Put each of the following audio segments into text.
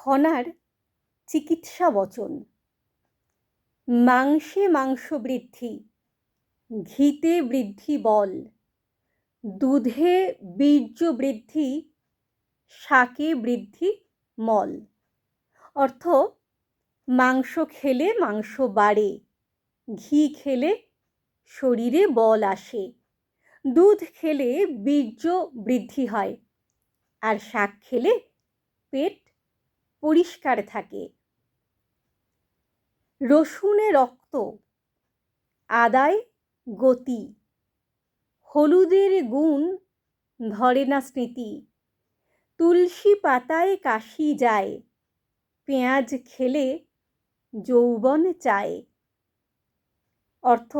খনার চিকিৎসা বচন। মাংসে মাংস বৃদ্ধি, ঘিতে বৃদ্ধি বল, দুধে বীর্য বৃদ্ধি, শাকে বৃদ্ধি মল। অর্থ, মাংস খেলে মাংস বাড়ে, ঘি খেলে শরীরে বল আসে, দুধ খেলে বীর্য বৃদ্ধি হয়, আর শাক খেলে পেট পরিষ্কার থাকে। রসুনে রক্ত, আদায় গতি, হলুদের গুণ ধরে না স্মৃতি, তুলসী পাতায় কাশি যায়, পেঁয়াজ খেলে যৌবন চায়। অর্থ,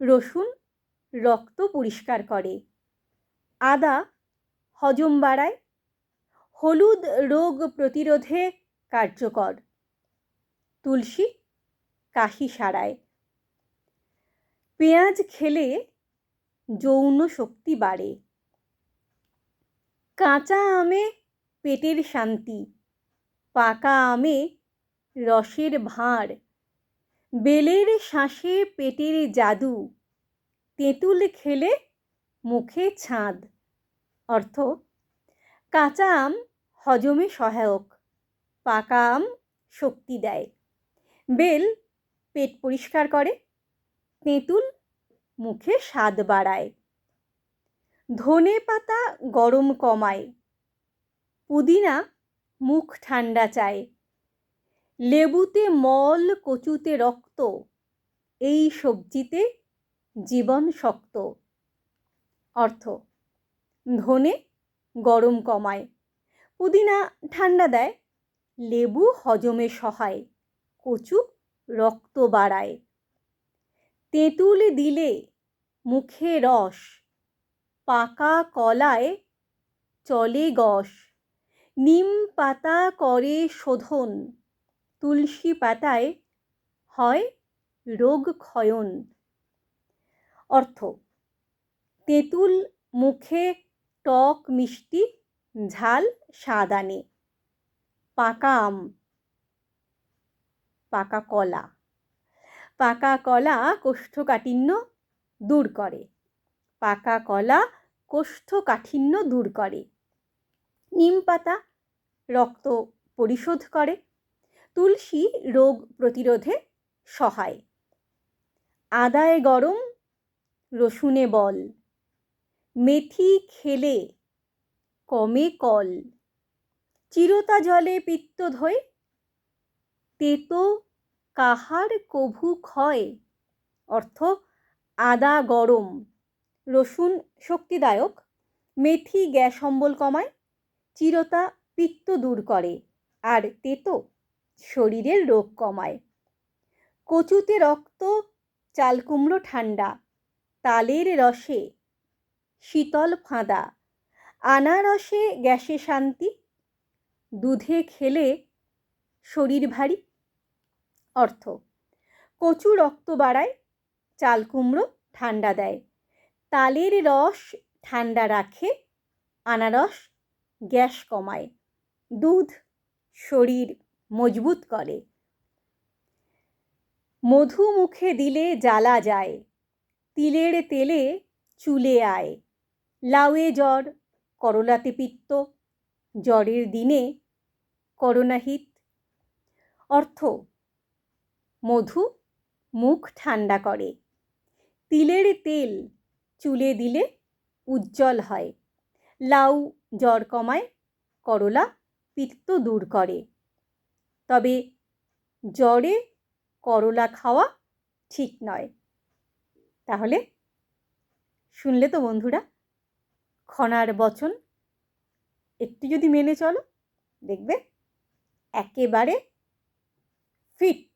রসুন রক্ত পরিষ্কার করে, আদা হজম বাড়ায় হলুদ রোগ প্রতিরোধে কার্যকর। তুলসী, কাশি সারায়। পেঁয়াজ খেলে যৌন শক্তি বাড়ে। কাঁচা আমে পেটের শান্তি, পাকা আমে রসের ভাঁড়। বেলের শ্বাসে পেটের জাদু, তেঁতুল খেলে মুখে ছাঁদ। অর্থ, কাঁচা আম হজমে সহায়ক। পাকা আম শক্তি দেয়। বেল পেট পরিষ্কার করে। তেঁতুল মুখে স্বাদ বাড়ায়। ধনে পাতা গরম কমায়। পুদিনা মুখ ঠান্ডা চায়। লেবুতে মল, কচুতে রক্ত। এই সবজিতে জীবন শক্ত। অর্থ, ধনে গরম কমায়। পুদিনা ঠান্ডা দেয়। লেবু হজমে সহায়, কচু রক্ত বাড়ায়। তেঁতুল দিলে মুখে রস, পাকা কলায় চলে গস। নিম পাতা করে শোধন, তুলসী পাতায় হয় রোগ ক্ষয়ন অর্থ, তেঁতুল মুখে টক মিষ্টি ঝাল স্বাদ আনে পাকা আম। পাকা কলা। পাকা কলা কোষ্ঠকাঠিন্য দূর করে। পাকা কলা কোষ্ঠকাঠিন্য দূর করে। নিম পাতা রক্ত পরিশোধ করে। তুলসী রোগ প্রতিরোধে সহায়। আদায় গরম, রসুনে বল। মেথি খেলে কমে কল। চিরতা জলে পিত্ত ধয়ে, তেতো কাহার কভু ক্ষয়। অর্থ, আদা গরম। রসুন শক্তিদায়ক, মেথি গ্যাস অম্বল কমায়, চিরতা পিত্ত দূর করে আর তেতো শরীরের রোগ কমায়। কচুতে রক্ত, চালকুমড়ো ঠান্ডা তালের রসে শীতল ফাঁদা। আনারসে গ্যাসে শান্তি, দুধে খেলে শরীর ভারী। অর্থ, কচু রক্ত বাড়ায়, চাল কুমড়ো ঠান্ডা দেয়। তালের রস ঠান্ডা রাখে, আনারস গ্যাস কমায়। দুধ শরীর মজবুত করে। মধু মুখে দিলে জ্বালা যায়, তিলের তেলে চুলে আয়। লাউয়ে জ্বর করলাতে পিত্ত, জ্বরের দিনে করোনাহিত অর্থ, মধু মুখ ঠান্ডা করে। তিলের তেল চুলে দিলে উজ্জ্বল হয়। লাউ জ্বর কমায়, করলা পিত্ত দূর করে। তবে জ্বরে করলা খাওয়া ঠিক নয়। তাহলে শুনলে তো বন্ধুরা খনার বচন। একটু যদি মেনে চলো দেখবে একেবারে ফিট